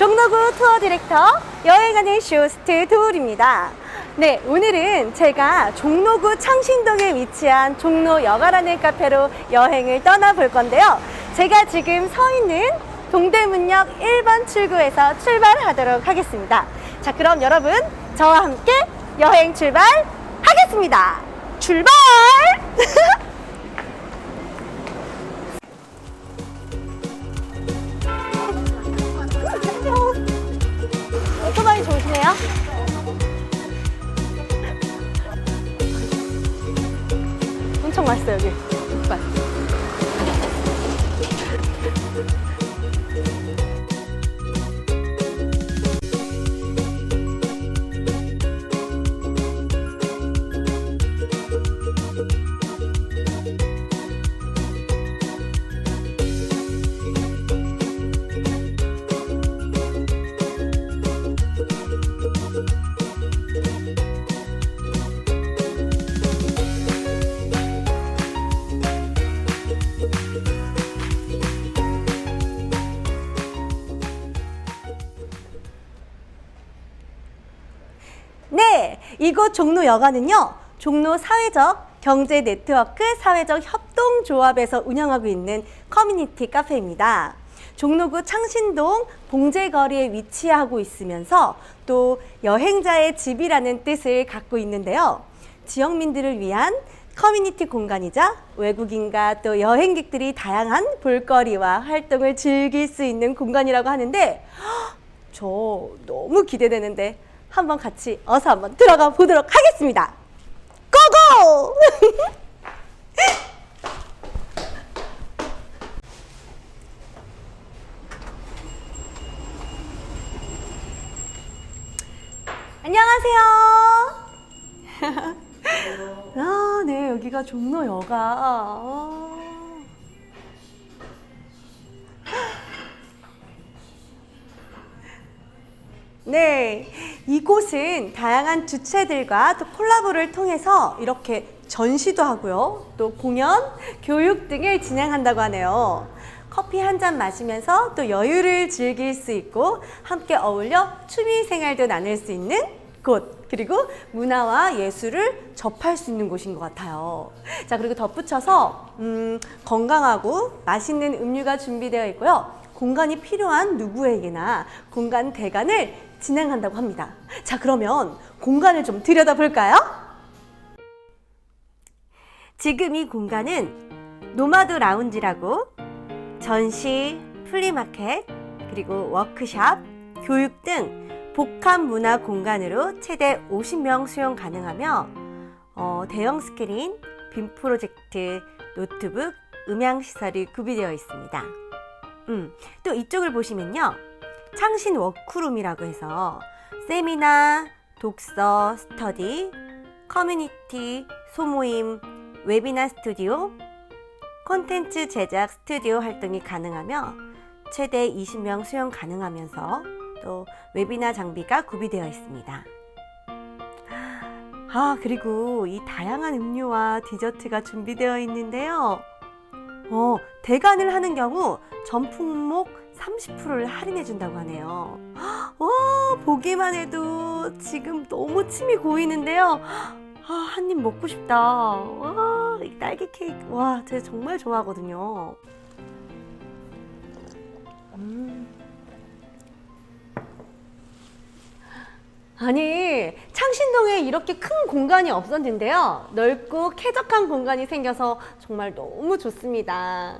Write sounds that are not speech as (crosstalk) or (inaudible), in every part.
종로구 투어 디렉터 여행하는 쇼스트 도울입니다. 네, 오늘은 제가 종로구 창신동에 위치한 종로 여가라는 카페로 여행을 떠나볼 건데요. 제가 지금 서 있는 동대문역 1번 출구에서 출발하도록 하겠습니다. 자, 그럼 여러분, 저와 함께 여행 출발하겠습니다. 출발! (laughs) 엄청 맛있어요, 여기. 오토 네, 이곳 종로 여가는요, 종로 사회적 경제 네트워크 사회적 협동조합에서 운영하고 있는 커뮤니티 카페입니다. 종로구 창신동 봉제거리에 위치하고 있으면서 또 여행자의 집이라는 뜻을 갖고 있는데요. 지역민들을 위한 커뮤니티 공간이자 외국인과 또 여행객들이 다양한 볼거리와 활동을 즐길 수 있는 공간이라고 하는데 저 너무 기대되는데 한번 같이 어서 한번 들어가 보도록 하겠습니다. 고고! (laughs) 안녕하세요. (laughs) 아, 네, 여기가 종로여가. 아. 네, 이곳은 다양한 주체들과 또 콜라보를 통해서 이렇게 전시도 하고요. 또 공연, 교육 등을 진행한다고 하네요. 커피 한 잔 마시면서 또 여유를 즐길 수 있고 함께 어울려 취미 생활도 나눌 수 있는 곳. 그리고 문화와 예술을 접할 수 있는 곳인 것 같아요. 자, 그리고 덧붙여서, 음, 건강하고 맛있는 음료가 준비되어 있고요. 공간이 필요한 누구에게나 공간 대관을 진행한다고 합니다. 자, 그러면 공간을 좀 들여다 볼까요? 지금 이 공간은 노마드 라운지라고 전시, 플리마켓, 그리고 워크샵, 교육 등 복합 문화 공간으로 최대 50명 수용 가능하며 어, 대형 스크린, 빔 프로젝트, 노트북, 음향 시설이 구비되어 있습니다. 음, 또 이쪽을 보시면요. 창신 워크룸이라고 해서 세미나, 독서, 스터디, 커뮤니티, 소모임, 웨비나 스튜디오, 콘텐츠 제작 스튜디오 활동이 가능하며 최대 20명 수용 가능하면서 또 웨비나 장비가 구비되어 있습니다. 아, 그리고 이 다양한 음료와 디저트가 준비되어 있는데요. 어, 대관을 하는 경우 전 품목 30%를 할인해 준다고 하네요. 와, 보기만 해도 지금 너무 침이 고이는데요. 아, 한입 먹고 싶다. 와, 이 딸기 케이크. 와, 제가 정말 좋아하거든요. 음. 아니, 창신동에 이렇게 큰 공간이 없었는데요. 넓고 쾌적한 공간이 생겨서 정말 너무 좋습니다.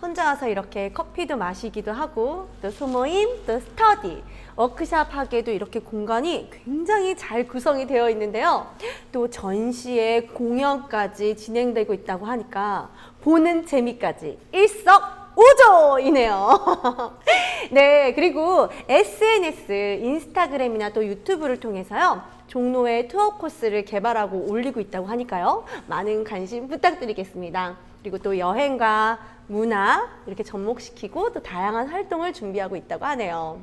혼자 와서 이렇게 커피도 마시기도 하고, 또 소모임, 또 스터디, 워크샵 하기에도 이렇게 공간이 굉장히 잘 구성이 되어 있는데요. 또 전시에 공연까지 진행되고 있다고 하니까 보는 재미까지 일석 오조이네요. (laughs) 네, 그리고 SNS, 인스타그램이나 또 유튜브를 통해서요. 종로의 투어 코스를 개발하고 올리고 있다고 하니까요. 많은 관심 부탁드리겠습니다. 그리고 또 여행과 문화 이렇게 접목시키고 또 다양한 활동을 준비하고 있다고 하네요.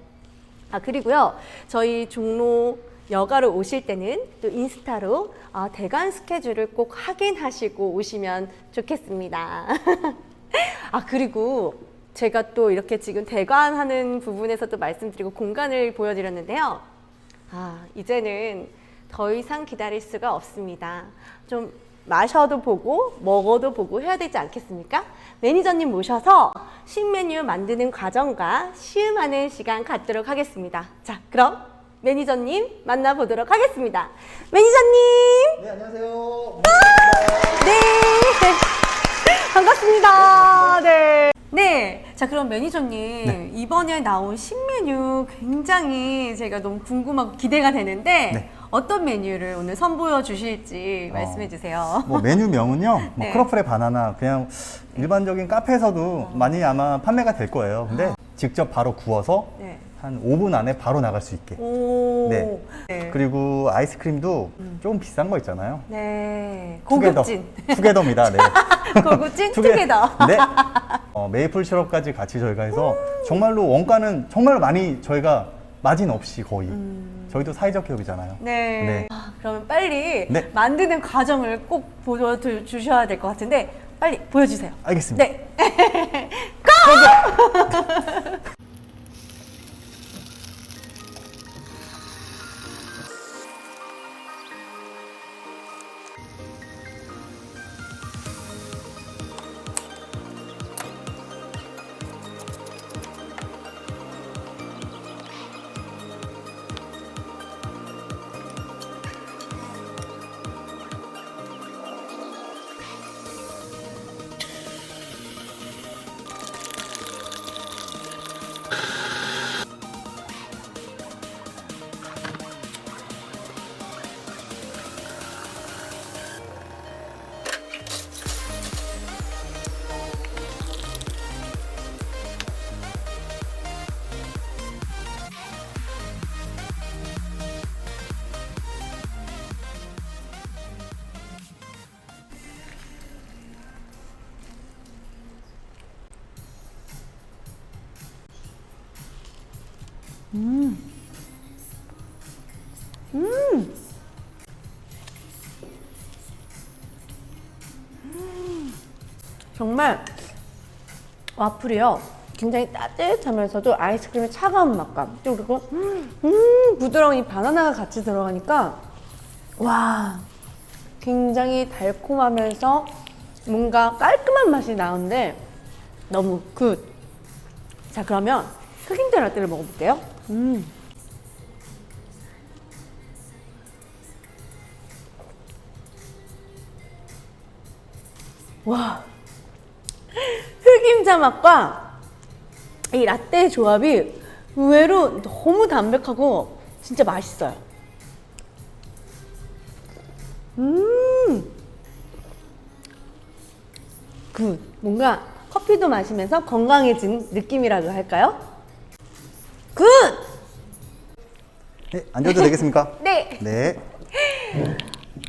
아, 그리고요. 저희 종로 여가로 오실 때는 또 인스타로 아, 대관 스케줄을 꼭 확인하시고 오시면 좋겠습니다. (laughs) 아, 그리고 제가 또 이렇게 지금 대관하는 부분에서도 말씀드리고 공간을 보여드렸는데요. 아, 이제는 더 이상 기다릴 수가 없습니다. 좀 마셔도 보고 먹어도 보고 해야 되지 않겠습니까? 매니저님 모셔서 신메뉴 만드는 과정과 시음하는 시간 갖도록 하겠습니다. 자, 그럼 매니저님 만나보도록 하겠습니다. 매니저님! 네, 안녕하세요. 네. 반갑습니다. 네. 네. 자, 그럼 매니저님. 네. 이번에 나온 신메뉴 굉장히 제가 너무 궁금하고 기대가 되는데 네. 어떤 메뉴를 오늘 선보여 주실지 말씀해 주세요. 뭐 메뉴명은요, (laughs) 뭐 네. 크로플의 바나나 그냥 일반적인 카페에서도 많이 아마 판매가 될 거예요. 근데 직접 바로 구워서 네. 한 5분 안에 바로 나갈 수 있게. 오. 네. 네. 그리고 아이스크림도 좀 비싼 거 있잖아요. 네. 투게더. 고급진. 투게더입니다. 네. (laughs) 고급진 투게- 투게더. 네. 어, 메이플 시럽까지 같이 저희가 해서 정말로 원가는 정말 많이 저희가 마진 없이 거의. 저희도 사회적 기업이잖아요. 네. 네. 아, 그러면 빨리 네. 만드는 과정을 꼭 보여주셔야 될 것 같은데 빨리 보여주세요. 알겠습니다. 네. (laughs) (laughs) 정말 와플이요. 굉장히 따뜻하면서도 아이스크림의 차가운 맛감. 또 그리고 음, 부드러운 이 바나나가 같이 들어가니까 와 굉장히 달콤하면서 뭔가 깔끔한 맛이 나는데 너무 굿. 자 그러면 흑임자 라떼를 먹어볼게요. 음. 와 (laughs) 흑임자 맛과 이 라떼의 조합이 의외로 너무 담백하고 진짜 맛있어요. 음, 굿. 뭔가 커피도 마시면서 건강해진 느낌이라고 할까요? 굿! 네, 앉아도 되겠습니까? (laughs) 네. 네.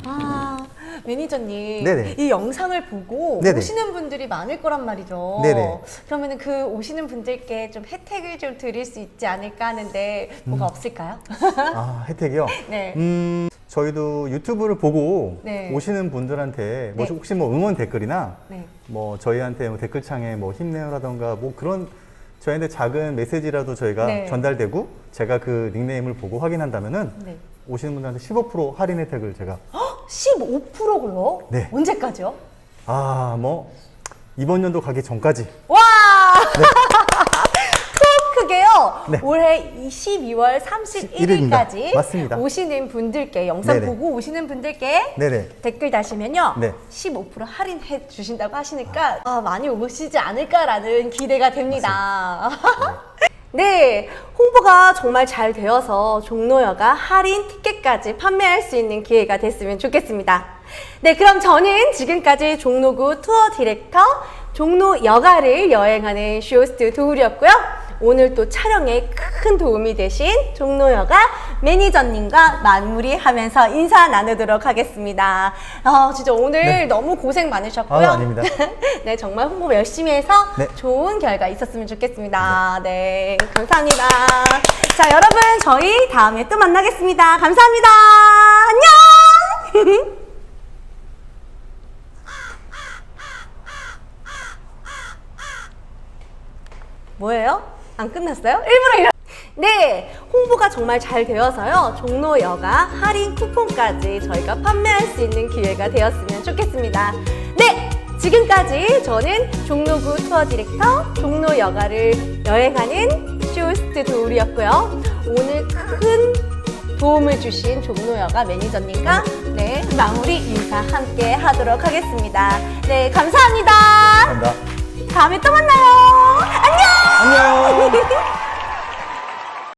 아, 매니저님. 네네. 이 영상을 보고 네네. 오시는 분들이 많을 거란 말이죠. 네네. 그러면 그 오시는 분들께 좀 혜택을 좀 드릴 수 있지 않을까 하는데 뭐가 없을까요? 아, 혜택이요? (laughs) 네. 음, 저희도 유튜브를 보고 네. 오시는 분들한테 뭐 네. 혹시 뭐 응원 댓글이나 네. 뭐 저희한테 뭐 댓글창에 뭐 힘내요라던가 뭐 그런 저희한테 작은 메시지라도 저희가 네. 전달되고 제가 그 닉네임을 보고 확인한다면은 네. 오시는 분들한테 15% 할인 혜택을 제가 15%요? 네. 언제까지요? 아, 뭐 이번 연도 가기 전까지 와! (laughs) 네. 올해 12월 31일까지 일일입니다. 맞습니다. 오시는 분들께 영상 네네. 보고 오시는 분들께 네네. 댓글 다시면요. 네. 15% 할인해 주신다고 하시니까 아, 많이 오시지 않을까라는 기대가 됩니다. (laughs) 네, 홍보가 정말 잘 되어서 종로여가 할인 티켓까지 판매할 수 있는 기회가 됐으면 좋겠습니다. 네, 그럼 저는 지금까지 종로구 투어 디렉터 종로 여가를 여행하는 쇼호스트 도울이었고요. 오늘 또 촬영에 큰 도움이 되신 종로여가 매니저님과 마무리하면서 인사 나누도록 하겠습니다. 아, 진짜 오늘 네. 너무 고생 많으셨고요. 아, 아닙니다. (laughs) 네, 정말 홍보 열심히 해서 네. 좋은 결과 있었으면 좋겠습니다. 네, 감사합니다. 자, 여러분, 저희 다음에 또 만나겠습니다. 감사합니다. 안녕! 뭐예요? (laughs) (laughs) 안 끝났어요? 일부러 이러... 네, 홍보가 정말 잘 되어서요. 종로 여가 할인 쿠폰까지 저희가 판매할 수 있는 기회가 되었으면 좋겠습니다. 네, 지금까지 저는 종로구 투어 디렉터 종로 여가를 여행하는 쇼호스트 도울이었고요. 오늘 큰 도움을 주신 종로 여가 매니저님과 네, 마무리 인사 함께 하도록 하겠습니다. 네, 감사합니다. 감사합니다. 다음에 또 만나요. 안녕! (laughs)